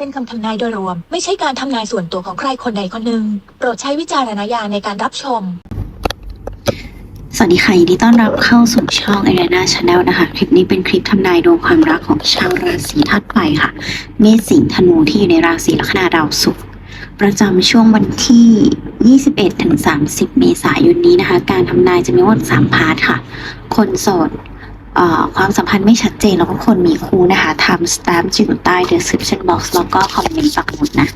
เป็นคำทำนายโดยรวม ไม่ใช่การทำนายส่วนตัวของใครคนใดคนหนึ่ง โปรดใช้วิจารณญาณในการรับชม สวัสดีค่ะยินดีต้อนรับเข้าสู่ช่อง a r e n a Channel นะคะ คลิปนี้เป็นคลิปทำนายดวงความรักของชาวราศีธาตุไฟค่ะ เมษสิงห์ธนูที่อยู่ในราศีลัคนาดาวศุกร์ประจำช่วงวันที่ 21ถึง30 เมษายนนี้นะคะ การทำนายจะมีทั้งหมด3พาร์ทค่ะ คนโสด ความสัมพันธ์ไม่ชัดเจนแล้วก็คนมีคู่นะคะทำสแตมป์จะอยู่ใต้ description box แล้วก็คอมเมนต์ปักหมุดนะ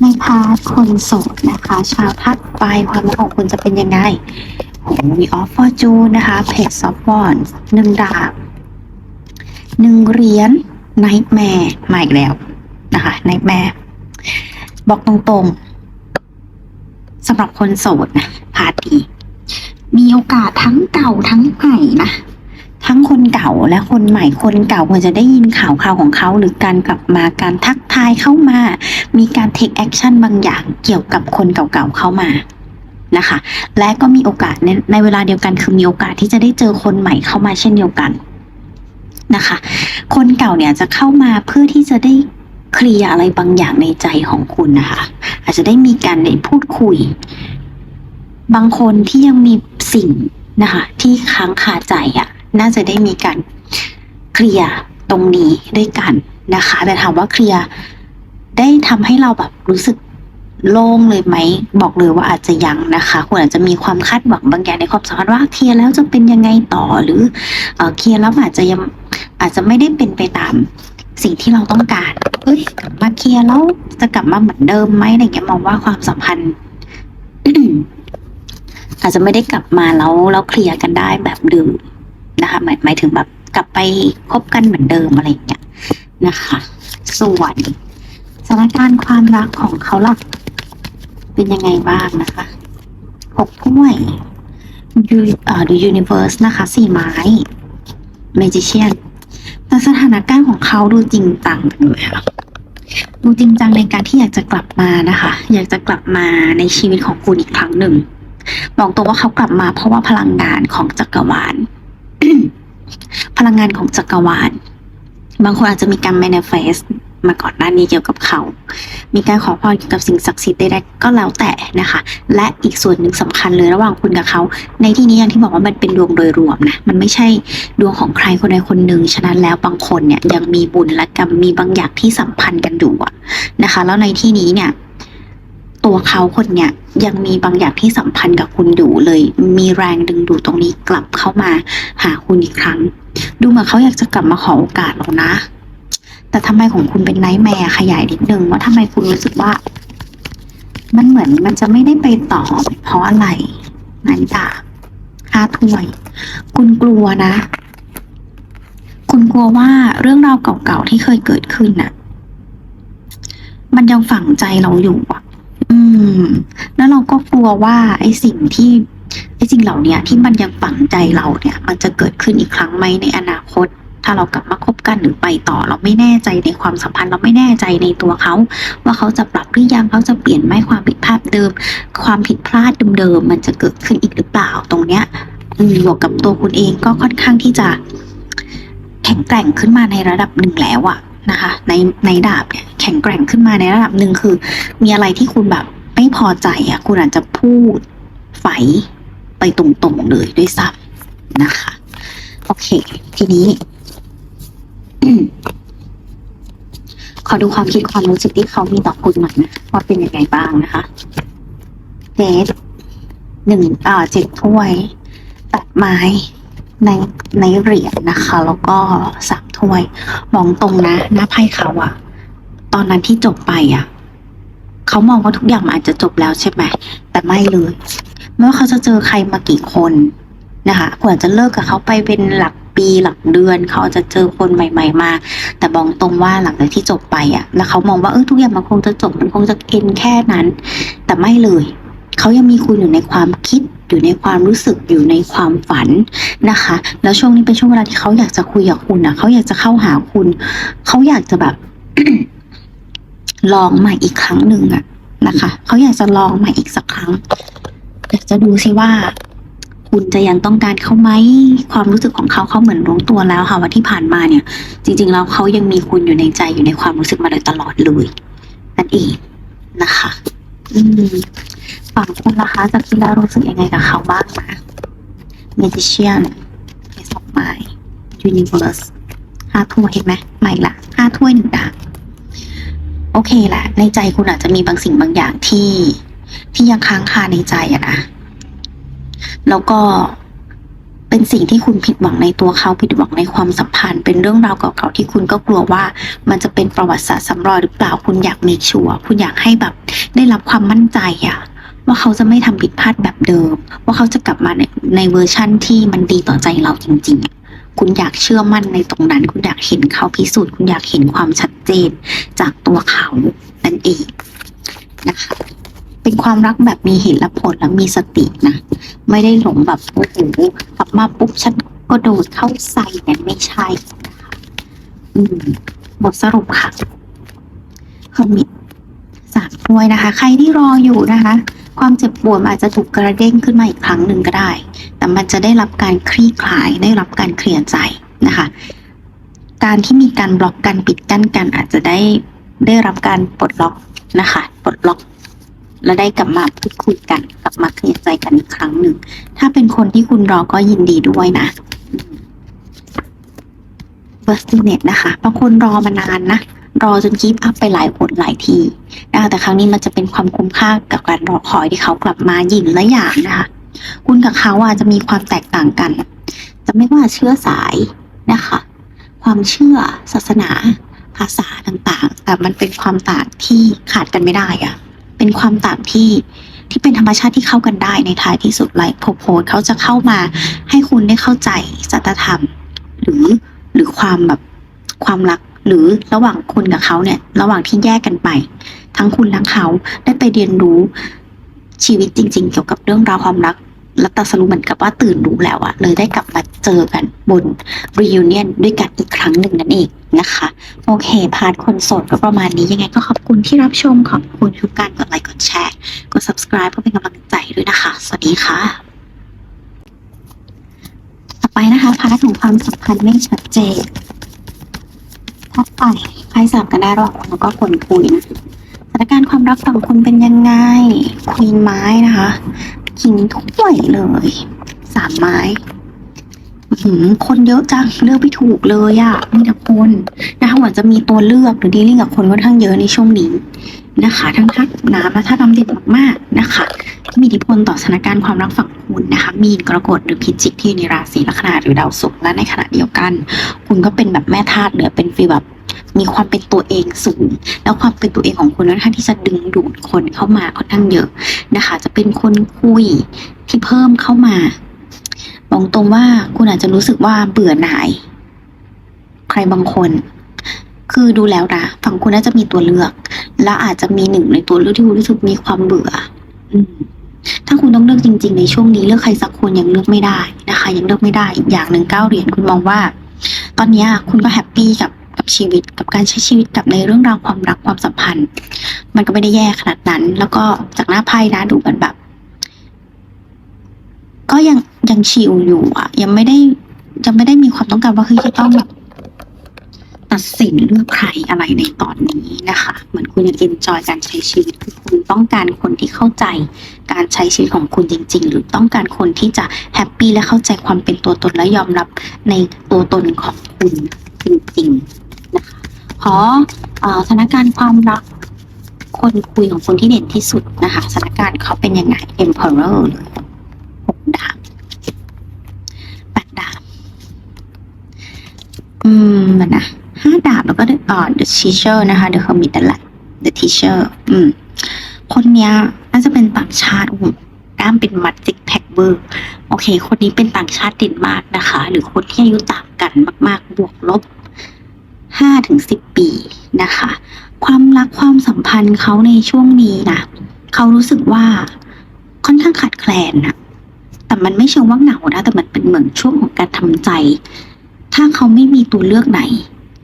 ในพาร์ทคนโสดนะคะ ชาวธาตุไฟความรักของคุณจะเป็นยังไงมีออฟฟอร์จูนนะคะเพจซอฟบอนหนึ่งดาบหนึ่งเหรียญไนท์แมร์มาอีกแล้วนะคะไนท์แมร์บอกตรงๆสำหรับคนโสดนะพาร์ทดีมีโอกาสทั้งเก่าทั้งใหม่นะ ทั้งคนเก่าและคนใหม่คนเก่าควรจะได้ยินข่าวข่าวของเขา หรือการกลับมาการทักทายเข้ามา มีการเทคแอคชั่นบางอย่างเกี่ยวกับคนเก่าๆเข้ามานะคะ และก็มีโอกาสในในเวลาเดียวกันคือมีโอกาสที่จะได้เจอคนใหม่เข้ามาเช่นเดียวกันนะคะ คนเก่าเนี่ยจะเข้ามาเพื่อที่จะได้เคลียร์อะไรบางอย่างในใจของคุณนะคะ อาจจะได้มีการได้พูดคุย บางคนที่ยังมีสิ่งนะคะ ที่ค้างคาใจอะ่ะ น่าจะได้มีการเคลียร์ตรงนี้ด้วยกันนะคะ แต่ถามว่าเคลียร์ได้ทำให้เราแบบรู้สึกโล่งเลยไหมบอกเลยว่าอาจจะยังนะคะคุณอาจจะมีความคาดหวังบางอย่างในความสัมพันธ์ว่าเคลียร์แล้วจะเป็นยังไงต่อหรือเออเคลียร์แล้วอาจจะยังอาจจะไม่ได้เป็นไปตามสิ่งที่เราต้องการเอ้ยกลับมาเคลียร์แล้วจะกลับมาเหมือนเดิมไหมอะไรเงี้ยมองว่าความสัมพันธ์อาจจะไม่ได้กลับมาแล้วแล้วเคลียร์กันได้แบบเดิม นะคะหมายหมายถึงแบบกลับไปคบกันเหมือนเดิมอะไรอย่างเงี้ยนะคะ ส่วนสถานการณ์ความรักของเขาล่ะเป็นยังไงบ้างนะคะหกถ้วยยูเอ่อ The Universe นะคะสี่ไม้ Magician แต่สถานการณ์ของเขาดูจริงจังเลยค่ะดูจริงจังในการที่อยากจะกลับมานะคะ อยากจะกลับมาในชีวิตของคุณอีกครั้งหนึ่งบอกตัวว่าเขากลับมาเพราะว่าพลังงานของจักรวาล พลังงานของจักรวาล บางคนอาจจะมีการ manifest มาก่อนหน้านี้เกี่ยวกับเขา มีการขอพรเกี่ยวกับสิ่งศักดิ์สิทธิ์ใดๆก็แล้วแต่นะคะ และอีกส่วนหนึ่งสำคัญเลยระหว่างคุณกับเขา ในที่นี้อย่างที่บอกว่ามันเป็นดวงโดยรวมนะ มันไม่ใช่ดวงของใครคนใดคนหนึ่ง ฉะนั้นแล้วบางคนเนี่ยยังมีบุญและกรรมมีบางอย่างที่สัมพันธ์กันอยู่นะคะ แล้วในที่นี้เนี่ย ตัวเขาคนเนี่ยยังมีบางอย่างที่สัมพันธ์กับคุณอยู่เลย มีแรงดึงดูดตรงนี้กลับเข้ามาหาคุณอีกครั้ง ดูเหมือนเขาอยากจะกลับมาขอโอกาสเรานะ แต่ทำไมของคุณเป็นไนท์แมร์ขยายนิดนึงว่าทำไมคุณรู้สึกว่า มันเหมือนมันจะไม่ได้ไปต่อเพราะอะไรนันดาห้าถ้วย คุณกลัวนะ คุณกลัวว่าเรื่องราวเก่าๆที่เคยเกิดขึ้นน่ะ มันยังฝังใจเราอยู่อะ อืม แล้วเราก็กลัวว่าไอ้สิ่งที่ไอ้สิ่งเหล่านี้ที่มันยังฝังใจเราเนี่ย มันจะเกิดขึ้นอีกครั้งไหมในอนาคต ถ้าเรากลับมาคบกันหรือไปต่อ เราไม่แน่ใจในความสัมพันธ์ เราไม่แน่ใจในตัวเขา ว่าเขาจะปรับหรือยังเขาจะเปลี่ยนไหมความผิดพลาดเดิม ความผิดพลาดเดิมๆมันจะเกิดขึ้นอีกหรือเปล่าตรงเนี้ยอืมบวกกับตัวคุณเองก็ค่อนข้างที่จะแข็งแกร่งขึ้นมาในระดับหนึ่งแล้วอะ นะคะ ในในดาบเนี่ยแข็งแกร่งขึ้นมาในระดับหนึ่งคือ มีอะไรที่คุณแบบไม่พอใจอะคุณอาจจะพูดไฝไปตรงๆเลยด้วยซ้ำนะคะ โอเค ทีนี้ขอดูความคิดความรู้สึกที่เขามีต่อคุณหน่อยนะว่าเป็นยังไงบ้างนะคะเดทหนึ่งอ่าเจ็ดถ้วย ตัดไม้ในในเหรียญนะคะ แล้วก็สาม ถ้วยมองตรงนะหน้าไพ่เขาอะตอนนั้นที่จบไปอะเขามองว่าทุกอย่างมันอาจจะจบแล้วใช่ไหมแต่ไม่เลย ไม่ว่าเขาจะเจอใครมากี่คนนะคะควรจะเลิกกับเขาไปเป็นหลักปีหลักเดือนเขาจจะเจอคนใหม่ ๆ มา แต่บอกตรงว่าหลังจากที่จบไปอะแล้วเขามองว่าเออทุกอย่างมันคงจะจบมันคงจะเอ็นแค่นั้น แต่ไม่เลย เขายังมีคุณอยู่ในความคิดอยู่ในความรู้สึกอยู่ในความฝันนะคะ แล้วช่วงนี้เป็นช่วงเวลาที่เขาอยากจะคุยกับคุณนะเขาอยากจะเข้าหาคุณ เขาอยากจะแบบลองใหม่อีกครั้งหนึ่งอะนะคะเขาอยากจะลองใหม่อีกสักครั้ง อยากจะดูซิว่า คุณจะยังต้องการเขาไหมความรู้สึกของเขาเขาเหมือนรู้ตัวแล้วค่ะว่าที่ผ่านมาเนี่ย จริง ๆ แล้วเขายังมีคุณอยู่ในใจอยู่ในความรู้สึกมาโดยตลอดเลยนั่นเองนะคะ อืมฝั่งคุณนะคะจากที่เรารู้สึกยังไงกับเขาบ้างนะ Magician Ace of Mind Universe ห้าถ้วยเห็นไหมใหม่ละห้าถ้วยหนึ่งดาบโอเคแหละ ในใจคุณอาจจะมีบางสิ่งบางอย่างที่ที่ยังค้างคาในใจอะนะ แล้วก็ เป็นสิ่งที่คุณผิดหวังในตัวเขาผิดหวังในความสัมพันธ์ เป็นเรื่องราวเก่าๆที่คุณก็กลัวว่า มันจะเป็นประวัติศาสตร์ซ้ำรอยหรือเปล่าคุณอยากมคชัวคุณอยากให้แบบได้รับความมั่นใจอะว่าเขาจะไม่ทำผิดพลาดแบบเดิม ว่าเขาจะกลับมาในในเวอร์ชั่นที่มันดีต่อใจเราจริง ๆคุณอยากเชื่อมั่นในตรงนั้น คุณอยากเห็นเขาพิสูจน์ คุณอยากเห็นความชัดเจนจากตัวเขานั่นเองนะคะ เป็นความรักแบบมีเหตุและผลและมีสตินะ ไม่ได้หลงแบบโอ้โหกลับมาปุ๊บฉันก็โดดเข้าใส่เนี่ไม่ใช่นะคะอืมบทสรุปค่ะคอมมิตสามถ้วยนะคะ ใครที่รออยู่นะคะ ความเจ็บปวดอาจจะถูกกระเด้งขึ้นมาอีกครั้งหนึ่งก็ได้ แต่มันจะได้รับการคลี่คลายได้รับการเคลียร์ใจนะคะ การที่มีการบล็อกกันปิดกั้นกันอาจจะได้ได้รับการปลดล็อกนะคะ ปลดล็อก แล้วได้กลับมาพูดคุยกันกลับมาเคลียร์ใจกันอีกครั้งหนึ่ง ถ้าเป็นคนที่คุณรอก็ยินดีด้วยนะเบอร์สติเน็ตนะคะบางคนรอมานานนะรอจนกีบอัพไปหลายหนหลายทีนะแต่ครั้งนี้มันจะเป็นความคุ้มค่ากับการรอคอยที่เขากลับมาหยินและหยางนะคะ คุณกับเขาอาจจะมีความแตกต่างกัน จะไม่ว่าเชื้อสายนะคะ ความเชื่อศาสนา ภาษาต่างๆ แต่มันเป็นความต่างที่ขาดกันไม่ได้อะ เป็นความต่างที่ที่เป็นธรรมชาติที่เข้ากันได้ในท้ายที่สุดไลฟ์โพโพสเขาจะเข้ามาให้คุณได้เข้าใจสัตธรรม หรือหรือความแบบความรักหรือระหว่างคุณกับเขาเนี่ย ระหว่างที่แยกกันไป ทั้งคุณทั้งเขาได้ไปเรียนรู้ชีวิตจริง ๆ เกี่ยวกับเรื่องราวความรัก และตัสรุปเหมือนกับว่าตื่นรู้แล้วอะเลยได้กลับมาเจอกันบน reunion ด้วยกันอีกครั้งหนึ่งนั่นเองนะคะ โอเค พาร์ทคนโสดก็ประมาณนี้ยังไงก็ขอบคุณที่รับชมขอบคุณทุกการกดไลค์กดแชร์กด subscribe เพื่อเป็นกำลังใจด้วยนะคะ สวัสดีค่ะ ต่อไปนะคะพาร์ทของความสัมพันธ์ไม่ชัดเจนถ้าไปใครสับกันได้ระหว่างคุณแล้วก็คนคุยนะสถานการณ์ความรักฝั่งคุณเป็นยังไงควีนไม้นะคะ คิงถ้วยเลยสามไม้หือคนเยอะจังเลือกไม่ถูกเลยอะมีแต่คนนะคะหมือนจะมีตัวเลือกหรือดีลิ่งกับคนค่อนข้างเยอะในช่วงนี้นะคะ ทั้งทัดน้ำและทัดน้ำเด่นมากๆนะคะ ที่มีอิทธิพลต่อสถานการณ์ความรักฝั่งคุณนะคะ มีนกรกฎหรือพิจิกที่อยู่ในราศีลัคนาหรือดาวศุกร์และในขณะเดียวกัน คุณก็เป็นแบบแม่ธาตุหนือเป็นฟีลแบบ มีความเป็นตัวเองสูง แล้วความเป็นตัวเองของคุณค่อนข้างที่จะดึงดูดคนเข้ามาค่อนข้างเยอะนะคะ จะเป็นคนคุยที่เพิ่มเข้ามาบอกตรงว่าคุณอาจจะรู้สึกว่าเบื่อหน่าย ใครบางคน คือดูแล้วนะฝั่งคุณน่าจะมีตัวเลือก และอาจจะมีหนึ่งในตัวเลือกที่คุณรู้สึกมีความเบื่อ อืมถ้าคุณต้องเลือกจริง ๆ ในช่วงนี้เลือกใครสักคนยังเลือกไม่ได้นะคะ ยังเลือกไม่ได้อีกอย่างหนึ่งเก้าเหรียญคุณมองว่า ตอนนี้คุณก็แฮปปี้กับ กับชีวิตกับการใช้ชีวิตกับในเรื่องราวความรักความสัมพันธ์ มันก็ไม่ได้แย่ขนาดนั้น แล้วก็จากหน้าไพ่นะดูมันแบบ ก็ยังยังชิลอยู่อะ ยังไม่ได้ยังไม่ได้มีความต้องการว่าเฮ้ยจะต้องแบบตัดสินเลือกใครอะไรในตอนนี้นะคะ เหมือนคุณยังเอนจอยการใช้ชีวิตคือคุณต้องการคนที่เข้าใจ การใช้ชีวิตของคุณจริง ๆ หรือต้องการคนที่จะแฮปปี้และเข้าใจความเป็นตัวตนและยอมรับในตัวตนของคุณจริงๆ นะคะขอสถานการณ์ความรักคนคุยของคนที่เด่นที่สุดนะคะสถานการณ์เขาเป็นยังไง Emperor เลยหกดาบแปดดาบ อืมมันนะห้าดาบแล้วก็เอ่อ the teacher นะคะ the hermit นั่นแหละ the teacher อืม คนเนี้ยน่าจะเป็นต่างชาติอุ้มกล้ามเป็นมัดซิกแพคเบอร์ โอเค คนนี้เป็นต่างชาติเด่นมากนะคะ หรือคนที่อายุต่างกันมาก ๆ บวกลบ ห้าถึงสิบปีนะคะ ความรักความสัมพันธ์เขาในช่วงนี้นะเขารู้สึกว่าค่อนข้างขาดแคลนนะแต่มันไม่เชิงว่าเหงานะแต่มันเป็นเหมือนช่วงของการทำใจ ถ้าเขาไม่มีตัวเลือกไหน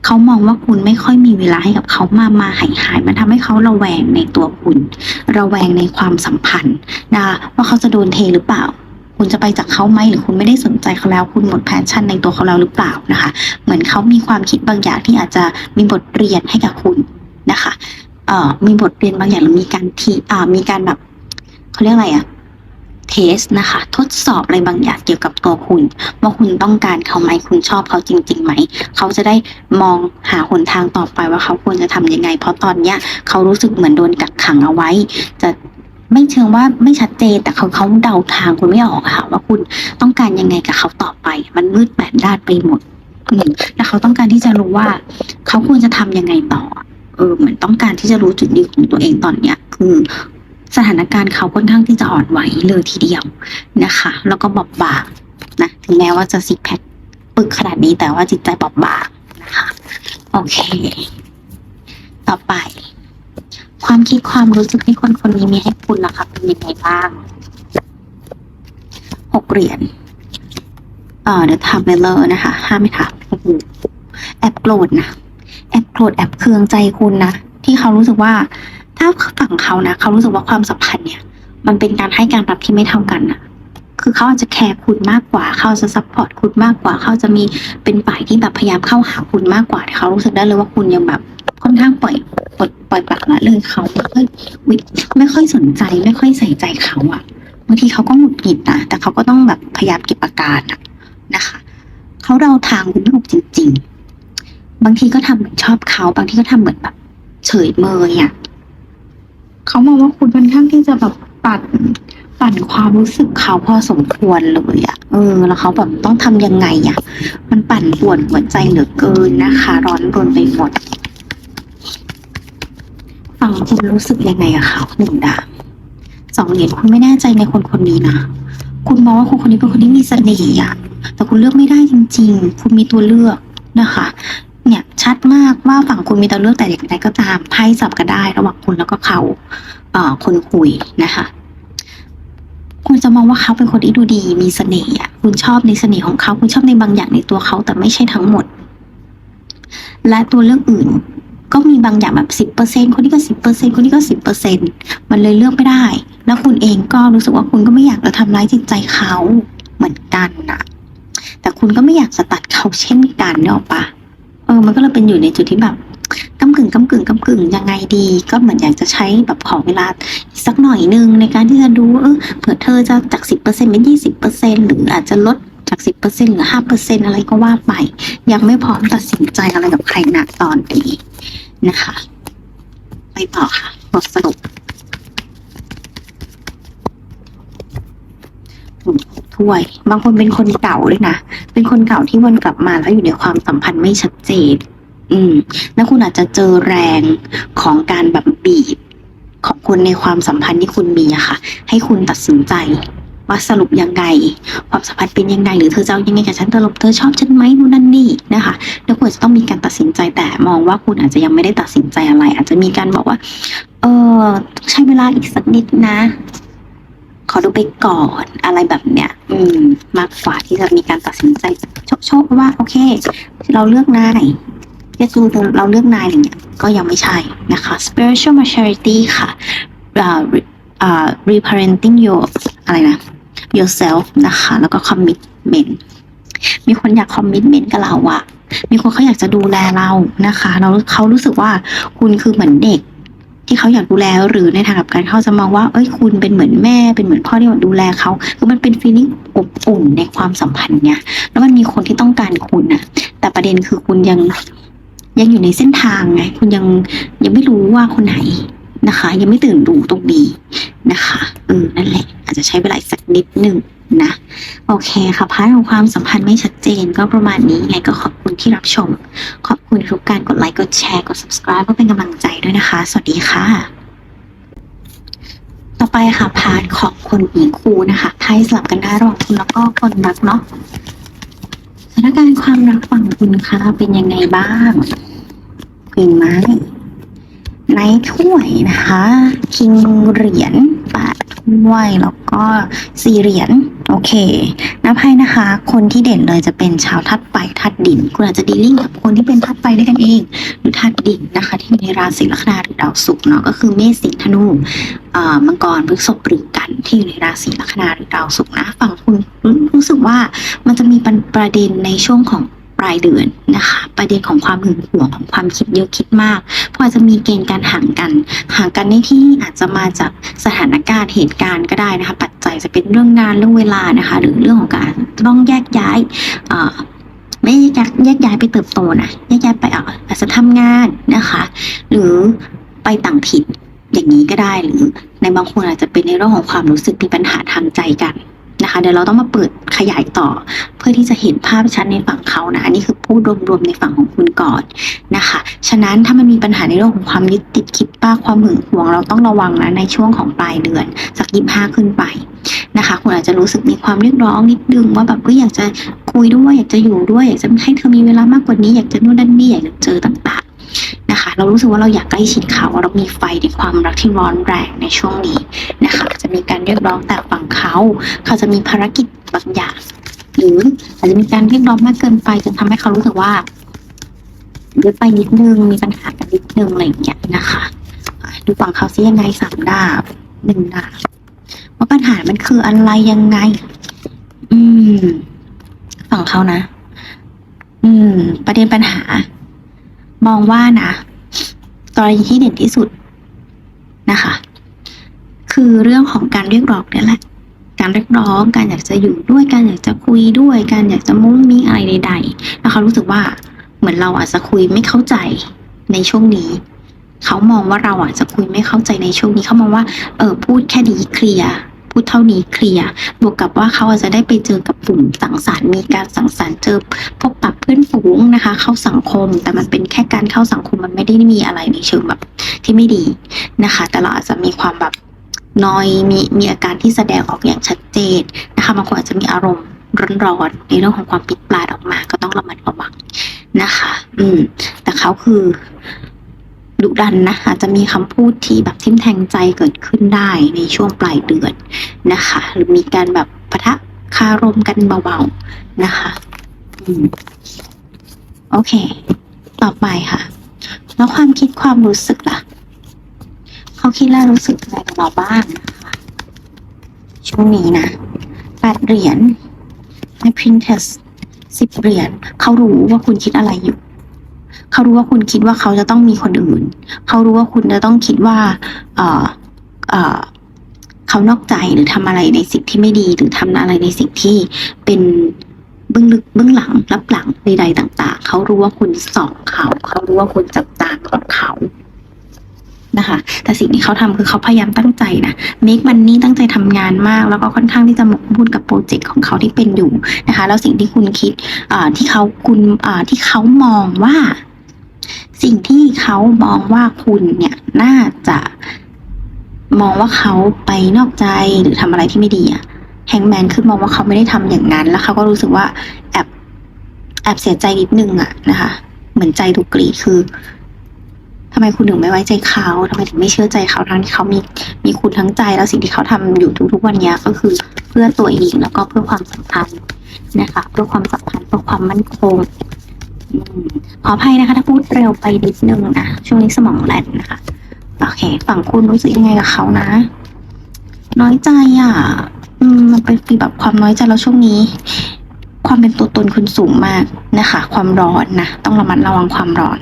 เขามองว่าคุณไม่ค่อยมีเวลาให้กับเขามามาหายหายมันทำให้เขาระแวงในตัวคุณ ระแวงในความสัมพันธ์นะว่าเขาจะโดนเทหรือเปล่า คุณจะไปจากเขาไหมหรือคุณไม่ได้สนใจเขาแล้ว คุณหมดแพชชั่นในตัวเขาแล้วหรือเปล่านะคะ เหมือนเขามีความคิดบางอย่างที่อาจจะมีบทเรียนให้กับคุณนะคะเอ่อมีบทเรียนบางอย่างหรือมีการทีอ่ามีการแบบเขาเรียกอะไรอะเทสนะคะ ทดสอบอะไรบางอย่างเกี่ยวกับตัวคุณ ว่าคุณต้องการเขาไหมคุณชอบเขาจริงๆไหม เขาจะได้มองหาหนทางต่อไปว่าเขาควรจะทำยังไง เพราะตอนเนี้ยเขารู้สึกเหมือนโดนกักขังเอาไว้ จะ ไม่เชิงว่าไม่ชัดเจนแต่เขาเขาเดาทางคุณไม่ออกค่ะ ว่าคุณต้องการยังไงกับเขาต่อไป มันมืดแปดด้านไปหมดอืมแล้วเขาต้องการที่จะรู้ว่า เขาควรจะทำยังไงต่อ เออ เหมือนต้องการที่จะรู้จุดยืนของตัวเองตอนเนี้ย คือ สถานการณ์เขาค่อนข้างที่จะอ่อนไหวเลยทีเดียวนะคะ แล้วก็บอบบางนะถึงแม้ว่าจะซิกแพคปึกขนาดนี้แต่ว่าจิตใจบอบบางนะคะ โอเค ต่อไป ความคิดความรู้สึกที่คนคนนี้มีให้คุณล่ะคะเป็นยังไงบ้างหกเหรียญเอ่อเดี๋ยวทำเบลเลอร์นะคะห้ามไม่ทำแอบโกรธนะแอบโกรธแอบเคืองใจคุณนะที่เขารู้สึกว่า ถ้าฝั่งเขานะเขารู้สึกว่าความสัมพันธ์เนี่ย มันเป็นการให้การรับที่ไม่เท่ากันนะคือเขาอาจจะแคร์คุณมากกว่า เขาจะซัพพอร์ตคุณมากกว่า เขาจะมีเป็นฝ่ายที่แบบพยายามเข้าหาคุณมากกว่าแต่เขารู้สึกได้เลยว่าคุณยังแบบ ค่อนข้างปล่อยปล่อยปล่อยปละละเลยเขาไม่ค่อยวิไม่ค่อยสนใจ ไม่ค่อยใส่ใจเขาอะบางทีเขาก็หงุดหงิดนะแต่เขาก็ต้องแบบพยายามเก็บอาการนะคะเขาเดาทางคุณไม่ถูกจริง ๆ บางทีก็ทำเหมือนชอบเขาบางทีก็ทำเหมือนแบบ เฉยเมยอะเขามองว่าคุณค่อนข้างที่จะแบบปั่นปั่นความรู้สึกเขาพอสมควรเลยอะเออ แล้วเขาแบบต้องทำยังไงอะมันปั่นป่วนหัวใจเหลือเกินนะคะ ร้อนรนไปหมด ฝั่งคุณรู้สึกยังไงอะคะหนึ่งดาสองเหรียญคุณไม่แน่ใจในคนคนนี้นะคุณมองว่าคนคนนี้เป็นคนที่มีเสน่ห์อะแต่คุณเลือกไม่ได้จริง ๆ คุณมีตัวเลือกนะคะ เนี่ยชัดมากว่าฝั่งคุณมีตัวเลือกแต่อย่างไรก็ตามไพ่สับกันได้ ระหว่างคุณแล้วก็เขาเอ่อคนคุยนะคะ คุณจะมองว่าเขาเป็นคนที่ดูดี มีเสน่ห์อะคุณชอบในเสน่ห์ของเขา คุณชอบในบางอย่างในตัวเขาแต่ไม่ใช่ทั้งหมด และตัวเลือกอื่น ก็มีบางอย่างแบบสิบเปอร์เซ็นคนนี้ก็สิบเปอร์เซ็นคนนี้ก็สิบเปอร์เซ็นมันเลยเลือกไม่ได้ แล้วคุณเองก็รู้สึกว่าคุณก็ไม่อยากจะทำร้ายจิตใจเขาเหมือนกันนะแต่คุณก็ไม่อยากจะตัดเขาเช่นกันเนี่ยหรอปะเออ มันก็เลยเป็นอยู่ในจุดที่แบบกำกึ่งกำกึ่งกำกึ่งยังไงดี ก็เหมือนอยากจะใช้แบบขอเวลาสักหน่อยนึงในการที่จะดูเออเผื่อเธอจะจากสิบเปอร์เซ็นต์เป็นยี่สิบเปอร์เซ็นต์หรืออาจจะลดจากสิบเปอร์เซ็นเหลือห้าเปอร์เซ็นต์อะไรก็ว่าไป ยังไม่พร้อมตัดสินใจอะไรกับใครหนักตอนนี้ นะคะ ไปต่อค่ะบทสรุปหนึ่งถ้วย บางคนเป็นคนเก่าด้วยนะ เป็นคนเก่าที่วนกลับมาแล้วอยู่ในความสัมพันธ์ไม่ชัดเจน อืม แล้วคุณอาจจะเจอแรงของการแบบบีบของคนในความสัมพันธ์ที่คุณมีอะค่ะ ให้คุณตัดสินใจ ว่าสรุปยังไงความสัมพันธ์เป็นยังไงหรือเธอจะเอายังไงกับฉันตลบเธอชอบฉันไหมนู่นนั่นนี่นะคะแล้วคุณจะต้องมีการตัดสินใจแต่มองว่าคุณอาจจะยังไม่ได้ตัดสินใจอะไร อาจจะมีการบอกว่า เออใช้เวลาอีกสักนิดนะ ขอดูไปก่อนอะไรแบบเนี้ย อืม มากกว่าที่จะมีการตัดสินใจโชคโชคว่า โอเค เราเลือกนายจะจูเราเลือกนายอะไรเงี้ยก็ยังไม่ใช่นะคะ spiritual maturity ค่ะอ่าอ่า reparenting your อะไรนะ yourself นะคะ แล้วก็ commitment มีคนอยาก commitment กับเราอะมีคนเขาอยากจะดูแลเรานะคะเราเขารู้สึกว่าคุณคือเหมือนเด็ก ที่เขาอยากดูแลหรือในทางกลับกันเขาจะมองว่า เอ้ยคุณเป็นเหมือนแม่เป็นเหมือนพ่อที่มาดูแลเขาคือมันเป็น feeling อบอุ่นในความสัมพันธ์เนี่ยแล้วมันมีคนที่ต้องการคุณนะแต่ประเด็นคือคุณยังยังอยู่ในเส้นทางไง คุณยังยังไม่รู้ว่าคนไหน นะคะ ยังไม่ตื่นรู้ตรงนี้นะคะเออนั่นแหละ อาจจะใช้เวลาสักนิดหนึ่งนะ โอเคค่ะพาร์ทของความสัมพันธ์ไม่ชัดเจนก็ประมาณนี้ไงก็ขอบคุณที่รับชม ขอบคุณทุกการกดไลค์กดแชร์กด subscribe เพื่อเป็นกำลังใจด้วยนะคะ สวัสดีค่ะ ต่อไปค่ะพาร์ทของคนหญิงคู่นะคะไพ่สลับกันได้ระหว่างคุณแล้วก็คนรักเนาะสถานการณ์ความรักฝั่งคุณคะเป็นยังไงบ้างควีนไหม ไนถ้วยนะคะคิงเหรียญแปดถ้วยแล้วก็สี่เหรียญโอเคนับให้นะคะ คนที่เด่นเลยจะเป็นชาวธาตุไฟธาตุดิน คุณอาจจะดีลิ่งกับคนที่เป็นธาตุไฟด้วยกันเอง หรือธาตุดินนะคะ ที่อยู่ในราศีลัคนาหรือดาวศุกร์เนาะก็คือเมษสิงห์ธนูอ่อมังกรพฤษภหรือกันที่อยู่ในราศีลัคนาหรือดาวศุกร์นะฝั่งคุณรู้สึกว่ามันจะมีประเด็นในช่วงของ ปลายเดือนนะคะ ประเด็นของความหึงหวงของความคิดเยอะคิดมากพอาจจะมีเกณฑ์การห่างกัน ห่างกันในที่นี้อาจจะมาจากสถานการณ์เหตุการณ์ก็ได้นะคะ ปัจจัยจะเป็นเรื่องงานเรื่องเวลานะคะ หรือเรื่องของการต้องแยกย้ายไม่แยกย้ายแยกย้ายไปเติบโตนะแยกย้ายไปอาจจะทำงานนะคะ หรือไปต่างถิ่นอย่างนี้ก็ได้หรือในบางคนอาจจะเป็นในเรื่องของความรู้สึกมีปัญหาทางใจกัน นะคะ เดี๋ยวเราต้องมาเปิดขยายต่อ เพื่อที่จะเห็นภาพชัดในฝั่งเขานะ อันนี้คือพูดรวมๆในฝั่งของคุณก่อนนะคะ ฉะนั้นถ้ามันมีปัญหาในเรื่องของความยึดติดคิดป้าความหึงหวงเราต้องระวังนะในช่วงของปลายเดือนจากยี่ห้าขึ้นไปนะคะ คุณอาจจะรู้สึกมีความเรียกร้องนิดนึงว่าแบบเออยากจะคุยด้วยอยากจะอยู่ด้วยอยากจะให้เธอมีเวลามากกว่านี้อยากจะนู่นนั่นนี่อยากจะเจอต่าง นะคะ เรารู้สึกว่าเราอยากใกล้ชิดเขาเรามีไฟในความรักที่ร้อนแรงในช่วงนี้นะคะ จะมีการเรียกร้องแต่ฝั่งเขา เขาจะมีภารกิจบางอย่าง หรืออาจจะมีการเรียกร้องมากเกินไปจนทำให้เขารู้สึกว่าเยอะไปนิดนึงมีปัญหากันนิดนึงอะไรอย่างเงี้ยนะคะอะดูฝั่งเขาซิยังไงสามดาบหนึ่งดาบว่าปัญหามันคืออะไรยังไง อืม ฝั่งเขานะ อืม ประเด็นปัญหา มองว่านะกรณีที่เด่นที่สุดนะคะ คือเรื่องของการเรียกร้องนี่แหละ การเรียกร้องการอยากจะอยู่ด้วยการอยากจะคุยด้วย การอยากจะมุ้งมิ้งอะไรใดๆแล้วเขารู้สึกว่าเหมือนเราอาจจะคุยไม่เข้าใจในช่วงนี้ เขามองว่าเราอาจจะคุยไม่เข้าใจในช่วงนี้เขามองว่า เออพูดแค่นี้เคลียร์ พูดเท่านี้เคลียร์บวกกับว่าเขาอาจจะได้ไปเจอกับกลุ่มสังสรรค์มีการสังสรรค์เจอพบปะเพื่อนฝูงนะคะ เข้าสังคม แต่มันเป็นแค่การเข้าสังคมมันไม่ได้มีอะไรในเชิงแบบที่ไม่ดีนะคะ แต่เราอาจจะมีความแบบนอยมีมีอาการที่แสดงออกอย่างชัดเจนนะคะบางคนอาจจะมีอารมณ์ร้อนๆในเรื่องของความผิดพลาดออกมา ก็ต้องระมัดระวังนะคะ อืม แต่เขาคือ ดุดันนะอาจจะมีคำพูดที่แบบทิมแทงใจเกิดขึ้นได้ในช่วงปลายเดือนนะคะ หรือมีการแบบปะทะคารมกันเบาๆนะคะอืมโอเค ต่อไปค่ะ แล้วความคิดความรู้สึกล่ะ เขาคิดและรู้สึกอะไรกับเราบ้างนะคะช่วงนี้นะแปดเหรียญ My Princess สิบเหรียญเขารู้ว่าคุณคิดอะไรอยู่ เขารู้ว่าคุณคิดว่าเขาจะต้องมีคนอื่น เขารู้ว่าคุณจะต้องคิดว่า เออเออเขานอกใจหรือทำอะไรในสิ่งที่ไม่ดีหรือทำอะไรในสิ่งที่เป็นเบื้องลึกเบื้องหลังรับหลังใดๆต่าง ๆ เขารู้ว่าคุณส่องเขา เขารู้ว่าคุณจับตากับเขานะคะแต่สิ่งที่เขาทำคือเขาพยายามตั้งใจนะ make money ตั้งใจทำงานมาก แล้วก็ค่อนข้างที่จะหมกมุ่นกับโปรเจกต์ของเขาที่เป็นอยู่นะคะ แล้วสิ่งที่คุณคิดอ่าที่เขาคุณอ่าที่เขามองว่า สิ่งที่เขามองว่าคุณเนี่ยน่าจะมองว่าเขาไปนอกใจหรือทำอะไรที่ไม่ดีอะแฮงแมนคือมองว่าเขาไม่ได้ทำอย่างนั้น แล้วเขาก็รู้สึกว่าแอบแอบเสียใจนิดนึงอะนะคะ เหมือนใจถูกกรีดคือทำไมคุณถึงไม่ไว้ใจเขาทำไมถึงไม่เชื่อใจเขาทั้งที่เขามีมีคุณทั้งใจ แล้วสิ่งที่เขาทำอยู่ทุกๆวันเนี้ยก็คือเพื่อตัวเองแล้วก็เพื่อความสัมพันธ์นะคะ เพื่อความสัมพันธ์เพื่อความมั่นคง ขออภัยนะคะ ถ้าพูดเร็วไปนิดนึงนะช่วงนี้สมองแล่นนะคะโอเค ฝั่งคุณรู้สึกยังไงกับเขานะ น้อยใจอะมันเป็นฟีแบบความน้อยใจแล้วช่วงนี้ ความเป็นตัวตนคุณสูงมากนะคะ ความร้อนนะต้องระมัดระวังความร้อน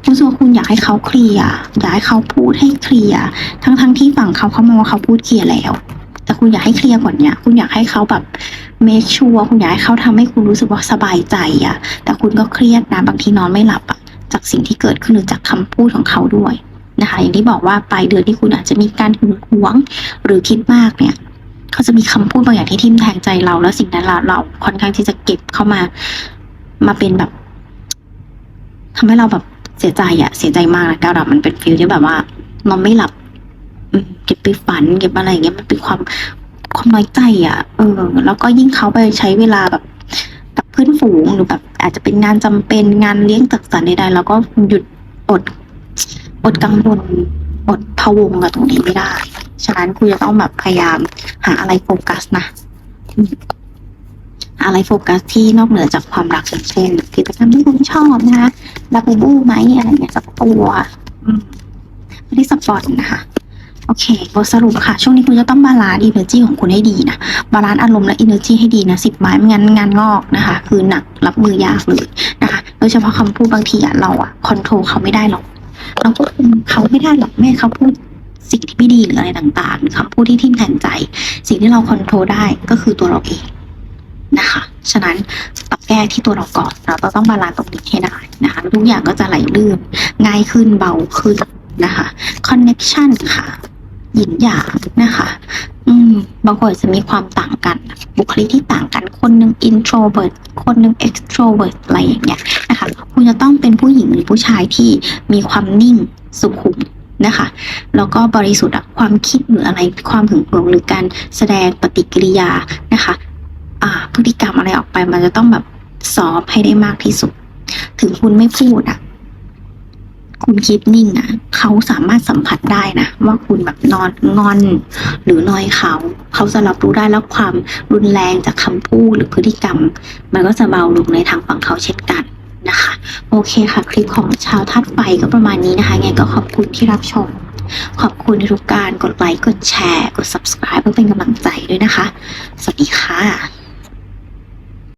คุณรู้สึกว่าคุณอยากให้เขาเคลียร์อยากให้เขาพูดให้เคลียร์ทั้งทั้งที่ฝั่งเขาเขามองว่าเขาพูดเคลียร์แล้ว แต่คุณอยากให้เคลียร์กว่านี้คุณอยากให้เขาแบบเมคชัวคุณอยากให้เขาทำให้คุณรู้สึกว่าสบายใจอะแต่คุณก็เครียดนะบางทีนอนไม่หลับอะจากสิ่งที่เกิดขึ้นหรือจากคำพูดของเขาด้วยนะคะ อย่างที่บอกว่าปลายเดือนที่คุณอาจจะมีการหึงหวงหรือคิดมากเนี่ยเขาจะมีคำพูดบางอย่างที่ทิ่มแทงใจเรา แล้วสิ่งนั้นเราเราค่อนข้างที่จะเก็บเข้ามามาเป็นแบบทำให้เราแบบเสียใจอะเสียใจมากนะก้าวดับมันเป็นฟิลที่แบบว่านอนไม่หลับ เก็บไปฝันเก็บอะไรอย่างเงี้ยมันเป็นความความน้อยใจอะ เออ แล้วก็ยิ่งเขาไปใช้เวลาแบบกับเพื่อนฝูงหรือแบบอาจจะเป็นงานจำเป็นงานเลี้ยงตักสันใดๆแล้วก็หยุดอด อดกังวลอดพะวงกับตรงนี้ไม่ได้ ฉะนั้นคุณจะต้องแบบพยายามหาอะไรโฟกัสนะอะไรโฟกัสที่นอกเหนือจากความรักอย่างเช่นกิจกรรมที่คุณชอบนะคะลาบูบูไหมอะไรเงี้ยสักตัวอืมไม่ได้สปอนนะคะ โอเคบทสรุปค่ะ ช่วงนี้คุณจะต้องบาลานซ์อินเนอร์จีของคุณให้ดีนะ บาลานซ์อารมณ์และอินเนอร์จีให้ดีนะสิบไม้ไม่งั้นงานงอกนะคะ คือหนักรับมือยากเลยนะคะ โดยเฉพาะคำพูดบางทีอะเราอะคอนโทรลเขาไม่ได้หรอก เราควบคุมเขาไม่ได้หรอกแม่เขาพูดสิ่งที่ไม่ดีหรืออะไรต่างๆคำพูดที่ทิ่มแทงใจ สิ่งที่เราคอนโทรลได้ก็คือตัวเราเองนะคะ ฉะนั้นปรับแก้ที่ตัวเราก่อน เราต้องบาลานซ์ตรงนี้ให้ได้นะคะทุกอย่างก็จะไหลลื่น ง่ายขึ้นเบาขึ้นนะคะคอนเน็ชันค่ะ หยินหยางนะคะ อืม บางคนจะมีความต่างกัน บุคลิกที่ต่างกัน คนหนึ่ง introvert คนหนึ่ง extrovert อะไรอย่างเงี้ยนะคะ คุณจะต้องเป็นผู้หญิงหรือผู้ชายที่มีความนิ่งสุขุมนะคะ แล้วก็บริสุทธิ์ความคิดหรืออะไร ความหึงหวงหรือการแสดงปฏิกิริยานะคะ อ่า พฤติกรรมอะไรออกไปมันจะต้องแบบซอฟให้ได้มากที่สุด ถึงคุณไม่พูดอะ คุณคิดนิ่งอะเขาสามารถสัมผัสได้นะว่าคุณแบบนอนงอน หรือนอยเขา เขาจะรับรู้ได้แล้วความรุนแรงจากคำพูดหรือพฤติกรรม มันก็จะเบาลงในทางฝั่งเขาเช่นกันนะคะ โอเคค่ะ คลิปของชาวทัดไฟก็ประมาณนี้นะคะไงก็ขอบคุณที่รับชม ขอบคุณทุกการกดไลค์กดแชร์ กด subscribe เพื่อเป็นกำลังใจด้วยนะคะ สวัสดีค่ะ